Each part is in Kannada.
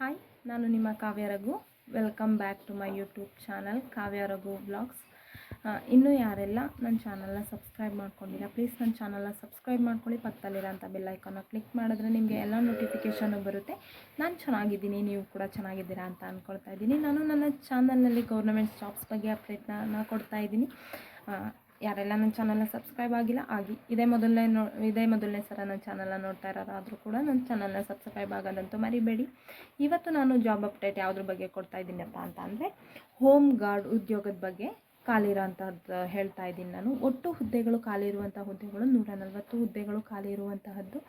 ಹಾಯ್ ನಾನು ನಿಮ್ಮ Kavya Raghu. Welcome back to my YouTube channel Kavya Raghu blogs ಇನ್ನೂ ಯಾರೆಲ್ಲ ನನ್ನ ಚಾನಲ್ನ ಸಬ್ಸ್ಕ್ರೈಬ್ ಮಾಡ್ಕೊಂಡಿಲ್ಲ ಪ್ಲೀಸ್ ನನ್ನ ಚಾನಲ್ನ ಸಬ್ಸ್ಕ್ರೈಬ್ ಮಾಡ್ಕೊಳ್ಳಿ. ಪಕ್ಕದಲ್ಲಿರೋಂಥ ಬೆಲ್ಲೈಕನ್ನ ಕ್ಲಿಕ್ ಮಾಡಿದ್ರೆ ನಿಮಗೆ ಎಲ್ಲ ನೋಟಿಫಿಕೇಷನ್ನು ಬರುತ್ತೆ. ನಾನು ಚೆನ್ನಾಗಿದ್ದೀನಿ, ನೀವು ಕೂಡ ಚೆನ್ನಾಗಿದ್ದೀರಾ ಅಂತ ಅಂದ್ಕೊಳ್ತಾ ಇದ್ದೀನಿ. ನಾನು ನನ್ನ ಚಾನಲ್ನಲ್ಲಿ ಗೌರ್ಮೆಂಟ್ ಜಾಬ್ಸ್ ಬಗ್ಗೆ ಅಪ್ಡೇಟ್ನ ಕೊಡ್ತಾ ಇದ್ದೀನಿ. ಯಾರೆಲ್ಲ ನನ್ನ ಚಾನಲ್ನ ಸಬ್ಸ್ಕ್ರೈಬ್ ಆಗಿಲ್ಲ, ಆಗಿ ಇದೇ ಮೊದಲನೇ ನೋ, ಇದೇ ಮೊದಲನೇ ಸಲ ನನ್ನ ಚಾನಲ್ನ ನೋಡ್ತಾ ಇರೋರಾದರೂ ಕೂಡ ನನ್ನ ಚಾನಲ್ನ ಸಬ್ಸ್ಕ್ರೈಬ್ ಆಗೋದಂತೂ ಮರಿಬೇಡಿ. ಇವತ್ತು ನಾನು ಜಾಬ್ ಅಪ್ಡೇಟ್ ಯಾವುದ್ರ ಬಗ್ಗೆ ಕೊಡ್ತಾ ಇದ್ದೀನಪ್ಪ ಅಂತ ಅಂದರೆ, ಹೋಮ್ ಗಾರ್ಡ್ ಉದ್ಯೋಗದ ಬಗ್ಗೆ ಖಾಲಿರೋ ಅಂಥದ್ದು ಹೇಳ್ತಾ ಇದ್ದೀನಿ ನಾನು. ಒಟ್ಟು ಹುದ್ದೆಗಳು ಖಾಲಿ ಇರುವಂಥ ಹುದ್ದೆಗಳು ನೂರ ನಲವತ್ತು ಹುದ್ದೆಗಳು ಖಾಲಿ ಇರುವಂತಹದ್ದು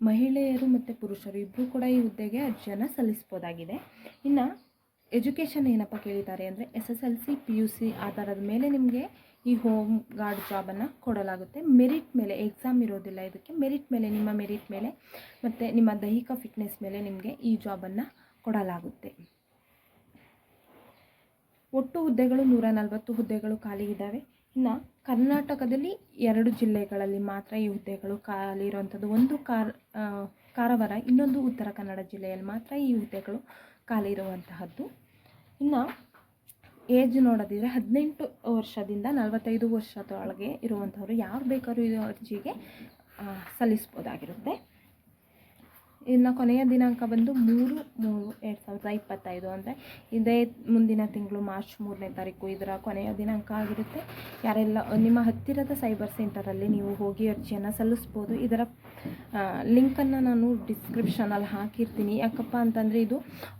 ಮಹಿಳೆಯರು ಮತ್ತು ಪುರುಷರು ಇಬ್ಬರು ಕೂಡ ಈ ಹುದ್ದೆಗೆ ಅರ್ಜಿಯನ್ನು ಸಲ್ಲಿಸ್ಬೋದಾಗಿದೆ. ಇನ್ನು ಎಜುಕೇಷನ್ ಏನಪ್ಪ ಕೇಳಿದ್ದಾರೆ ಅಂದರೆ S S L C P U C ಆಧಾರದ ಮೇಲೆ ನಿಮಗೆ ಈ ಹೋಮ್ ಗಾರ್ಡ್ ಜಾಬನ್ನು ಕೊಡಲಾಗುತ್ತೆ. ಮೆರಿಟ್ ಮೇಲೆ ಎಕ್ಸಾಮ್ ಇರೋದಿಲ್ಲ ಇದಕ್ಕೆ. ಮೆರಿಟ್ ಮೇಲೆ, ನಿಮ್ಮ ಮೆರಿಟ್ ಮೇಲೆ ಮತ್ತು ನಿಮ್ಮ ದೈಹಿಕ ಫಿಟ್ನೆಸ್ ಮೇಲೆ ನಿಮಗೆ ಈ ಜಾಬನ್ನು ಕೊಡಲಾಗುತ್ತೆ. ಒಟ್ಟು ಹುದ್ದೆಗಳು ನೂರ ನಲವತ್ತು ಹುದ್ದೆಗಳು ಖಾಲಿ ಇದ್ದಾವೆ. ಇನ್ನು ಕರ್ನಾಟಕದಲ್ಲಿ ಎರಡು ಜಿಲ್ಲೆಗಳಲ್ಲಿ ಮಾತ್ರ ಈ ಹುದ್ದೆಗಳು ಖಾಲಿ ಇರುವಂಥದ್ದು ಒಂದು ಕಾರ್ ಕಾರವಾರ, ಇನ್ನೊಂದು ಉತ್ತರ ಕನ್ನಡ ಜಿಲ್ಲೆಯಲ್ಲಿ ಮಾತ್ರ ಈ ಹುದ್ದೆಗಳು ಖಾಲಿ ಇರುವಂತಹದ್ದು. ಇನ್ನು ಏಜ್ ನೋಡೋದಿದ್ರೆ ಹದಿನೆಂಟು ವರ್ಷದಿಂದ ನಲವತ್ತೈದು ವರ್ಷದೊಳಗೆ ಇರುವಂಥವ್ರು ಯಾರು ಬೇಕಾದ್ರೂ ಇದು ಅರ್ಜಿಗೆ ಸಲ್ಲಿಸ್ಬೋದಾಗಿರುತ್ತೆ ಇನ್ನು ಕೊನೆಯ ದಿನಾಂಕ ಬಂದು ಮೂರು ಮೂರು, ಎರಡು ಸಾವಿರದ ಇಪ್ಪತ್ತೈದು ಅಂದರೆ ಇದೇ ಮುಂದಿನ ತಿಂಗಳು ಮಾರ್ಚ್ ಮೂರನೇ ತಾರೀಕು ಇದರ ಕೊನೆಯ ದಿನಾಂಕ ಆಗಿರುತ್ತೆ. ಯಾರೆಲ್ಲ ನಿಮ್ಮ ಹತ್ತಿರದ ಸೈಬರ್ ಸೆಂಟರಲ್ಲಿ ನೀವು ಹೋಗಿ ಅರ್ಜಿಯನ್ನು ಸಲ್ಲಿಸ್ಬೋದು. ಇದರ ಲಿಂಕನ್ನು ನಾನು ಡಿಸ್ಕ್ರಿಪ್ಷನಲ್ಲಿ ಹಾಕಿರ್ತೀನಿ. ಯಾಕಪ್ಪ ಅಂತಂದರೆ ಇದು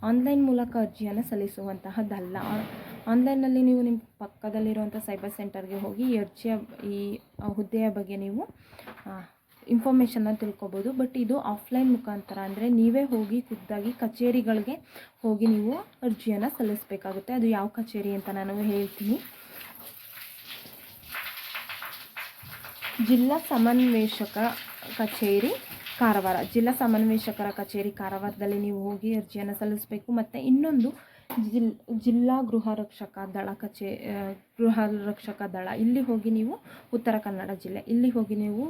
ಆನ್ಲೈನ್ ಮೂಲಕ ಅರ್ಜಿಯನ್ನು ಸಲ್ಲಿಸುವಂತಹದ್ದಲ್ಲ. ಆನ್ಲೈನ್ನಲ್ಲಿ ನೀವು ನಿಮ್ಮ ಪಕ್ಕದಲ್ಲಿರುವಂಥ ಸೈಬರ್ ಸೆಂಟರ್ಗೆ ಹೋಗಿ ಈ ಅರ್ಜಿಯ, ಈ ಹುದ್ದೆಯ ಬಗ್ಗೆ ನೀವು ಇನ್ಫಾರ್ಮೇಷನ್ನ ತಿಳ್ಕೊಬೋದು. ಬಟ್ ಇದು ಆಫ್ಲೈನ್ ಮುಖಾಂತರ ಅಂದರೆ ನೀವೇ ಹೋಗಿ ಖುದ್ದಾಗಿ ಕಚೇರಿಗಳಿಗೆ ಹೋಗಿ ನೀವು ಅರ್ಜಿಯನ್ನು ಸಲ್ಲಿಸಬೇಕಾಗುತ್ತೆ. ಅದು ಯಾವ ಕಚೇರಿ ಅಂತ ನಾನು ಹೇಳ್ತೀನಿ. ಜಿಲ್ಲಾ ಸಮನ್ವೇಷಕ ಕಚೇರಿ ಕಾರವಾರ. ಜಿಲ್ಲಾ ಸಮನ್ವೇಷಕರ ಕಚೇರಿ ಕಾರವಾರದಲ್ಲಿ ನೀವು ಹೋಗಿ ಅರ್ಜಿಯನ್ನು ಸಲ್ಲಿಸಬೇಕು. ಮತ್ತು ಇನ್ನೊಂದು ಜಿಲ್, ಜಿಲ್ಲಾ ಗೃಹ ರಕ್ಷಕ ದಳ ಕಚೇ, ಗೃಹ ರಕ್ಷಕ ದಳ. ಇಲ್ಲಿ ಹೋಗಿ ನೀವು ಉತ್ತರ ಕನ್ನಡ ಜಿಲ್ಲೆ, ಇಲ್ಲಿ ಹೋಗಿ ನೀವು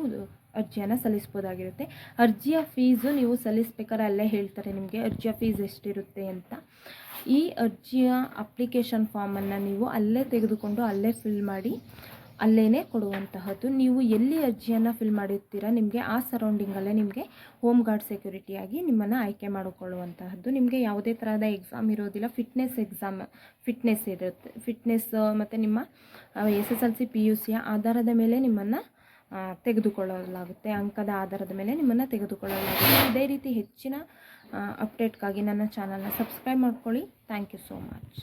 ಅರ್ಜಿಯನ್ನು ಸಲ್ಲಿಸ್ಬೋದಾಗಿರುತ್ತೆ. ಅರ್ಜಿಯ ಫೀಸು ನೀವು ಸಲ್ಲಿಸ್ಬೇಕಾದ್ರೆ ಅಲ್ಲೇ ಹೇಳ್ತಾರೆ ನಿಮಗೆ ಅರ್ಜಿಯ ಫೀಸ್ ಎಷ್ಟಿರುತ್ತೆ ಅಂತ. ಈ ಅರ್ಜಿಯ ಅಪ್ಲಿಕೇಶನ್ ಫಾರ್ಮನ್ನು ನೀವು ಅಲ್ಲೇ ತೆಗೆದುಕೊಂಡು ಅಲ್ಲೇ ಫಿಲ್ ಮಾಡಿ ಅಲ್ಲೇ ಕೊಡುವಂತಹದ್ದು. ನೀವು ಎಲ್ಲಿ ಅರ್ಜಿಯನ್ನು ಫಿಲ್ ಮಾಡಿರ್ತೀರ ನಿಮಗೆ ಆ ಸರೌಂಡಿಂಗಲ್ಲೇ ನಿಮಗೆ ಹೋಮ್ ಗಾರ್ಡ್ ಸೆಕ್ಯೂರಿಟಿಯಾಗಿ ನಿಮ್ಮನ್ನು ಆಯ್ಕೆ ಮಾಡಿಕೊಳ್ಳುವಂತಹದ್ದು. ನಿಮಗೆ ಯಾವುದೇ ಥರದ ಎಕ್ಸಾಮ್ ಇರೋದಿಲ್ಲ. ಫಿಟ್ನೆಸ್ ಎಕ್ಸಾಮ್, ಫಿಟ್ನೆಸ್ ಇರುತ್ತೆ. ಫಿಟ್ನೆಸ್ ಮತ್ತು ನಿಮ್ಮ S S L C P U ಸಿಯ ಆಧಾರದ ಮೇಲೆ ನಿಮ್ಮನ್ನು ತೆಗೆದುಕೊಳ್ಳಲಾಗುತ್ತೆ. ಅಂಕದ ಆಧಾರದ ಮೇಲೆ ನಿಮ್ಮನ್ನು ತೆಗೆದುಕೊಳ್ಳಲಾಗುತ್ತೆ. ಇದೇ ರೀತಿ ಹೆಚ್ಚಿನ ಅಪ್ಡೇಟ್ಗಾಗಿ ನನ್ನ ಚಾನಲ್ನ ಸಬ್ಸ್ಕ್ರೈಬ್ ಮಾಡ್ಕೊಳ್ಳಿ. Thank you so much